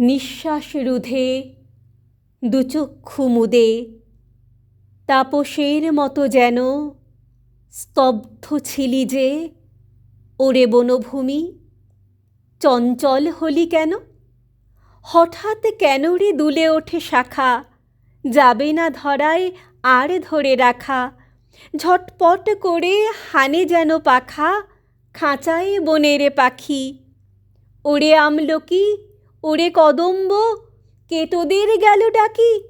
নিঃশ্বাস রুধে দুচক্ষু মুদে তাপসের মতো যেন স্তব্ধ ছিলি যে, ওরে বনভূমি, চঞ্চল হলি কেন? হঠাৎ কেন রে দুলে ওঠে শাখা? যাবে না ধরায় আর ধরে রাখা? ঝটপট করে হানে যেন পাখা, খাঁচায় বনের পাখি। ওরে আমলকি ওরে কদম্ব, কে তোদের গেল ডাকি?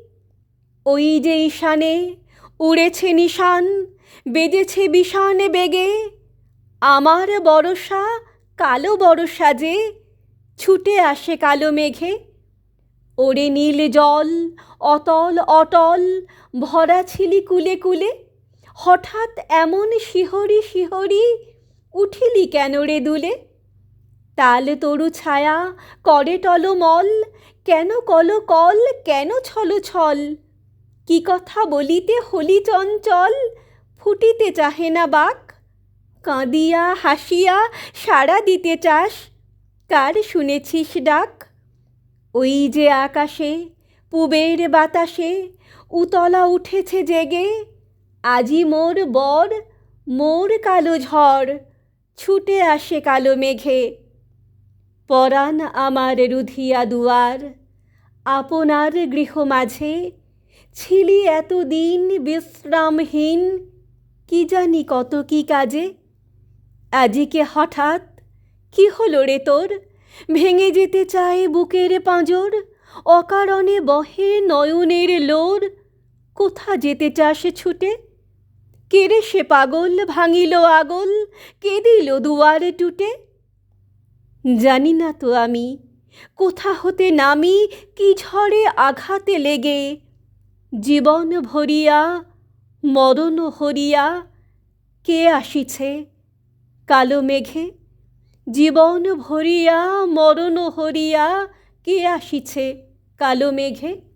ওই যে ঈশানে উড়েছে নিশান, বেজেছে বিষানে বেগে। আমার বরষা কালো বরষা যে, ছুটে আসে কালো মেঘে। ওরে নীল জল, অতল অটল, ভরা ছিলি কুলে কুলে। হঠাৎ এমন শিহরি শিহরি উঠিলি কেন রে দুলে? তাল তরু ছায়া, করে টলমল কেন কল কল, কেন ছল ছল? কি কথা বলিতে হলি চঞ্চল, ফুটিতে চাহে না বাক? কাঁদিয়া হাসিয়া সাড়া দিতে চাস, কার শুনেছিস ডাক? ওই যে আকাশে, পুবের বাতাসে, উতলা উঠেছে জেগে, আজি মোর বর, মোর কালো ঝড়, ছুটে আসে কালো মেঘে। পরাণ আমার রুধিয়া দুয়ার, আপনার গৃহ মাঝে ছিলি এতদিন বিশ্রামহীন, কি জানি কত কি কাজে? আজিকে হঠাৎ কি হলো রে তোর? ভেঙে যেতে চায় বুকের পাঁজর, অকারণে বহে নয়নের লোর। কোথা যেতে চাস ছুটে? কেড়ে সে পাগল ভাঙিল আগল, কে দুয়ারে টুটে? জানি না তো আমি, কোথা হতে নামি, কি ঝড়ে আঘাতে লেগে? জীবন ভরিয়া, মরণ হরিয়া, কে আসিছে? কালো মেঘে, জীবন ভরিয়া, মরণ হরিয়া, কে আসিছে? কালো মেঘে